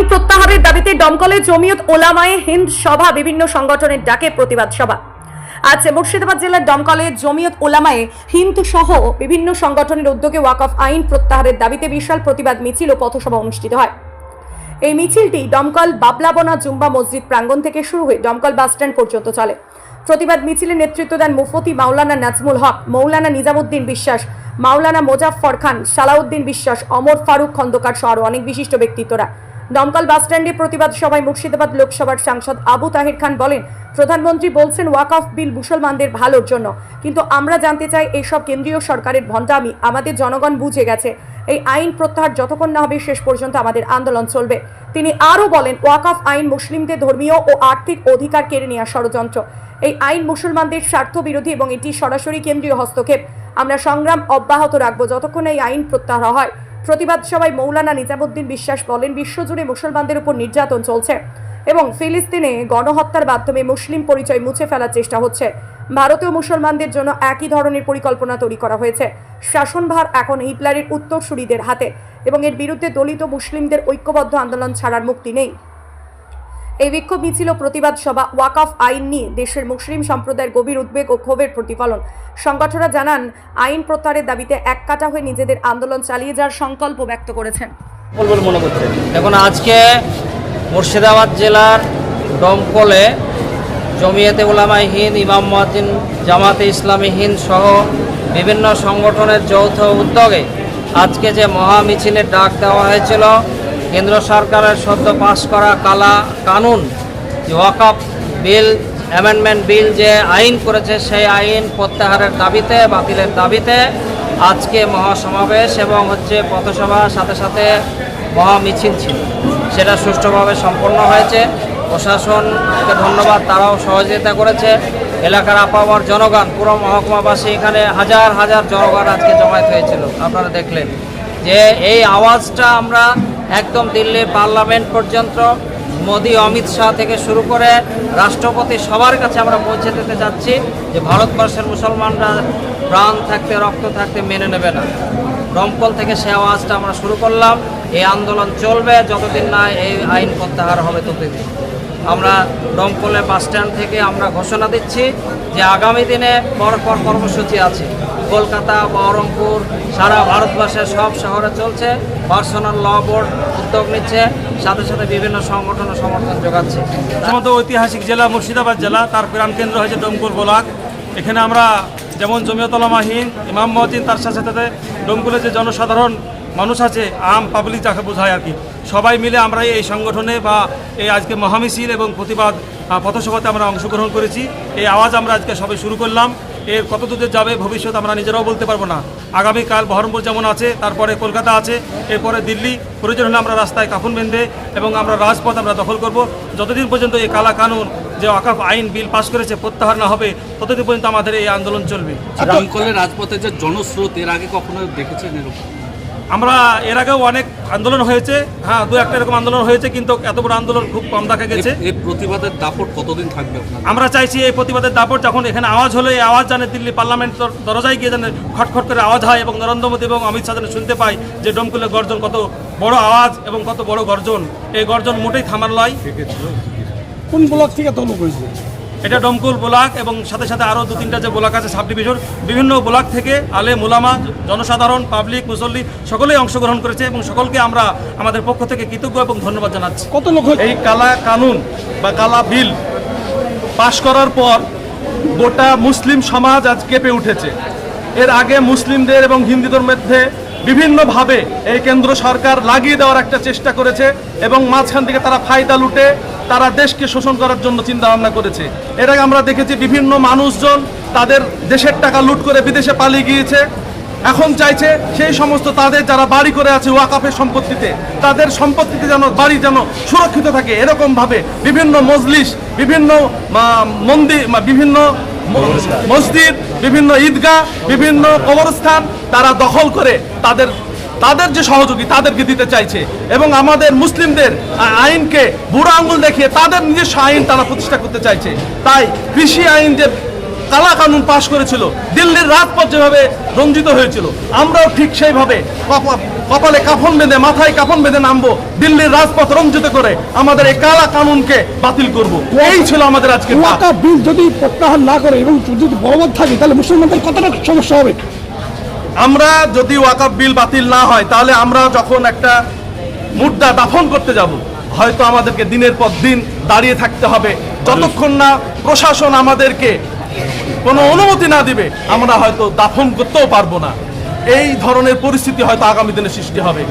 আইন প্রত্যাহারের দাবিতে দমকলে জমিয়ত ওলামায়ে হিন্দ সভা বিভিন্ন সংগঠনের ডাকে প্রতিবাদ সভা। আজ মুর্শিদাবাদ জেলার দমকলে জমিয়ত ওলামায়ে হিন্দ সহ বিভিন্ন সংগঠনের উদ্যোগে ওয়াকফ আইন প্রত্যাহারের দাবিতে বিশাল প্রতিবাদ মিছিল ও পথসভা অনুষ্ঠিত হয়। এই মিছিলটি দমকল বাবলাবনা জুম্বা মসজিদ প্রাঙ্গণ থেকে শুরু হয়ে দমকল বাসস্ট্যান্ড পর্যন্ত চলে। প্রতিবাদ মিছিলে নেতৃত্ব দেন মুফতি মাওলানা নাজমুল হক মৌলানা নিজামুদ্দিন বিশ্বাস, মাওলানা মোজাফফর খান, সালাউদ্দিন বিশ্বাস, অমর ফারুক খন্দকার সহ অনেক বিশিষ্ট ব্যক্তিত্বরা। দমকল বাসস্ট্যান্ডে প্রতিবাদ সভায় মুর্শিদাবাদ লোকসভার সাংসদ আবু তাহির খান বলেন, প্রধানমন্ত্রী বলছেন ওয়াকফ বিল মুসলমানদের ভালোর জন্য, কিন্তু আমরা জানতে চাই এইসব কেন্দ্রীয় সরকারের ভণ্ডামি, আমাদের জনগণ বুঝে গেছে। এই আইন প্রত্যাহার যতক্ষণ না হবে শেষ পর্যন্ত আমাদের আন্দোলন চলবে। তিনি আরও বলেন ওয়াকফ আইন মুসলিমদের ধর্মীয় ও আর্থিক অধিকার কেড়ে নেওয়া ষড়যন্ত্র। এই আইন মুসলমানদের স্বার্থ বিরোধী এবং এটি সরাসরি কেন্দ্রীয় হস্তক্ষেপ। আমরা সংগ্রাম অব্যাহত রাখব যতক্ষণ এই আইন প্রত্যাহার হয়। প্রতিবাদ সভায় মৌলানা নিজামুদ্দিন বিশ্বাস বলেন, বিশ্বজুড়ে মুসলমানদের উপর নির্যাতন চলছে এবং ফিলিস্তিনে গণহত্যার মাধ্যমে মুসলিম পরিচয় মুছে ফেলার চেষ্টা হচ্ছে। ভারতীয় মুসলমানদের জন্য একই ধরনের পরিকল্পনা তৈরি করা হয়েছে। শাসনভার এখন হিটলারের উত্তরসূরিদের হাতে এবং এর বিরুদ্ধে দলিত মুসলিমদের ঐক্যবদ্ধ আন্দোলন ছাড়ার মুক্তি নেই। এই বিক্ষোভ মিছিল প্রতিবাদ সভা ওয়াকফ আইন নিয়ে দেশের মুসলিম সম্প্রদায়ের গভীর উদ্বেগ ও ক্ষোভের প্রতিফলন। সংগঠনরা জানান, আইন প্রত্যাহারের দাবিতে এককাটা হয়ে নিজেদের আন্দোলন চালিয়ে যাওয়ার সংকল্প ব্যক্ত করেছেন। দেখুন, আজকে মুর্শিদাবাদ জেলার দমকলে জমিয়েতে উলামাই হিন্দ, ইমাম মহাজিন জামাতে ইসলামী হিন্দ সহ বিভিন্ন সংগঠনের যৌথ উদ্যোগে আজকে যে মহা মিছিলের ডাক দেওয়া হয়েছিল কেন্দ্র সরকারের সদ্য পাশ করা কালা কানুন ওয়াকফ বিল, অ্যামেন্ডমেন্ট বিল যে আইন করেছে, সেই আইন প্রত্যাহারের দাবিতে, বাতিলের দাবিতে আজকে মহাসমাবেশ এবং হচ্ছে পথসভার সাথে সাথে মহা মিছিল ছিল। সেটা সুষ্ঠুভাবে সম্পন্ন হয়েছে। প্রশাসনকে ধন্যবাদ, তারাও সহযোগিতা করেছে। এলাকার আপামর জনগণ, পুরো মহকুমাবাসী, এখানে হাজার হাজার জনগণ আজকে জমায়েত হয়েছিল। আপনারা দেখলেন যে এই আওয়াজটা আমরা একদম দিল্লির পার্লামেন্ট পর্যন্ত মোদী, অমিত শাহ থেকে শুরু করে রাষ্ট্রপতি সবার কাছে আমরা পৌঁছে দিতে যাচ্ছি যে ভারতবর্ষের মুসলমানরা প্রাণ থাকতে, রক্ত থাকতে মেনে নেবে না। রমকল থেকে সে আওয়াজটা আমরা শুরু করলাম। এই আন্দোলন চলবে, যতদিন না এই আইন প্রত্যাহার হবে ততদিন। আমরা দমকলের বাস স্ট্যান্ড থেকে আমরা ঘোষণা দিচ্ছি যে আগামী দিনে পর পর কর্মসূচি আছে। কলকাতা, বহরমপুর, সারা ভারতবর্ষের সব শহরে চলছে। পার্সোনাল ল বোর্ড উদ্যোগ নিচ্ছে। সাথে সাথে বিভিন্ন সংগঠনের সমর্থন যোগাচ্ছে। প্রথমত ঐতিহাসিক জেলা, মুর্শিদাবাদ জেলা, তার প্রাণকেন্দ্র হয়েছে ডোমকুল ব্লক। এখানে আমরা যেমন জমিয়তলা মাহিন ইমাম মহজিন তার সাথে সাথে ডোমকুলে যে জনসাধারণ মানুষ আছে, আম পাবলিক যাকে বোঝায় আর কি। সবাই মিলে আমরা এই সংগঠনে বা এই আজকে মহামিছিল এবং প্রতিবাদ পথসভাতে আমরা অংশগ্রহণ করেছি। এই আওয়াজ আমরা আজকে সবাই শুরু করলাম। এর কত দূরে যাবে ভবিষ্যৎ আমরা নিজেরাও বলতে পারব না। আগামীকাল বহরমপুর যেমন আছে, তারপরে কলকাতা আছে, এরপরে দিল্লি। প্রয়োজন হলে আমরা রাস্তায় কাফন বেঁধে এবং আমরা রাজপথ আমরা দখল করব। যতদিন পর্যন্ত এই কালা কানুন যে ওয়াকাফ আইন বিল পাস করেছে, প্রত্যাহার না হবে, ততদিন পর্যন্ত আমাদের এই আন্দোলন চলবে। দমকলের রাজপথে যে জনস্রোত, এর আগে কখনো দেখেছেন এরকম? আমরা এর আগেও অনেক আন্দোলন হয়েছে। হ্যাঁ দু একটা এরকম আন্দোলন হয়েছে কিন্তু এত বড় আন্দোলন খুব কম দেখা গেছে। এই প্রতিবাদের দাপট কতদিন থাকবে আমরা চাইছি এই প্রতিবাদের দাপট যখন এখানে আওয়াজ হলে এই আওয়াজ জানে দিল্লি পার্লামেন্ট দর- দরজায় গিয়ে জানে খটখট করে আওয়াজ হয় এবং নরেন্দ্র মোদী এবং অমিত শাহ যেন শুনতে পায় যে ডোমকুলের গর্জন কত বড় আওয়াজ এবং কত বড় গর্জন। এই গর্জন মোটেই থামার নয় কোন ব্লক থেকে তলব হয়েছে? এটা ডমকুল ব্লক এবং সাথে সাথে আরও দু তিনটা যে ব্লক আছে সাব ডিভিশন বিভিন্ন ব্লক থেকে আলে মোলামা জনসাধারণ পাবলিক মুসল্লি সকলেই অংশগ্রহণ করেছে এবং সকলকে আমরা আমাদের পক্ষ থেকে কৃতজ্ঞ এবং ধন্যবাদ জানাচ্ছি। কত লোক এই কালা কানুন বা কালা বিল পাশ করার পর গোটা মুসলিম সমাজ আজ কেঁপে উঠেছে। এর আগে মুসলিমদের এবং হিন্দুদের মধ্যে বিভিন্নভাবে এই কেন্দ্র সরকার লাগিয়ে দেওয়ার একটা চেষ্টা করেছে এবং মাঝখান থেকে তারা ফায়দা লুটে তারা দেশকে শোষণ করার জন্য চিন্তা ভাবনা করেছে। এর আগে আমরা দেখেছি বিভিন্ন মানুষজন তাদের দেশের টাকা লুট করে বিদেশে পালিয়ে গিয়েছে। এখন চাইছে সেই সমস্ত তাদের যারা বাড়ি করে আছে ওয়াকাফের সম্পত্তিতে তাদের সম্পত্তিতে যেন বাড়ি যেন সুরক্ষিত থাকে। এরকমভাবে বিভিন্ন মজলিস বিভিন্ন মন্দির বিভিন্ন মসজিদ বিভিন্ন ঈদগাহ বিভিন্ন কবরস্থান তারা দখল করে তাদের তাদের যে সহযোগী তাদেরকে দিতে চাইছে এবং আমাদের মুসলিমদের আইনকে বুড়ো আঙুল দেখিয়ে তাদের নিজস্ব আইন তারা প্রতিষ্ঠা করতে চাইছে। তাই কৃষি আইন যে কালা কানুন পাশ করেছিল, দিল্লির রাজপথ যেভাবে রঞ্জিত হয়েছিল, আমরাও ঠিক সেইভাবে কপালে কাফন বেঁধে, মাথায় কাফন বেঁধে নামবো, দিল্লির রাজপথ রঞ্জিত করে আমাদের এই কালা কানুনকে বাতিল করব। এই ছিল আমাদের আজকে বিল যদি প্রত্যাহার না করে এবং যদি বলবৎ থাকে, তাহলে মুসলমানদের কতটা সমস্যা হবে? আমরা যদি ওয়াকাব বিল বাতিল না হয়, তাহলে আমরা যখন একটা মুদ্রা দাফন করতে যাব, হয়তো আমাদেরকে দিনের পর দিন দাঁড়িয়ে থাকতে হবে। যতক্ষণ না প্রশাসন আমাদেরকে কোনো অনুমতি না দিবে, আমরা হয়তো দাফন করতেও পারব না। এই ধরনের পরিস্থিতি হয়তো আগামী দিনে সৃষ্টি হবে।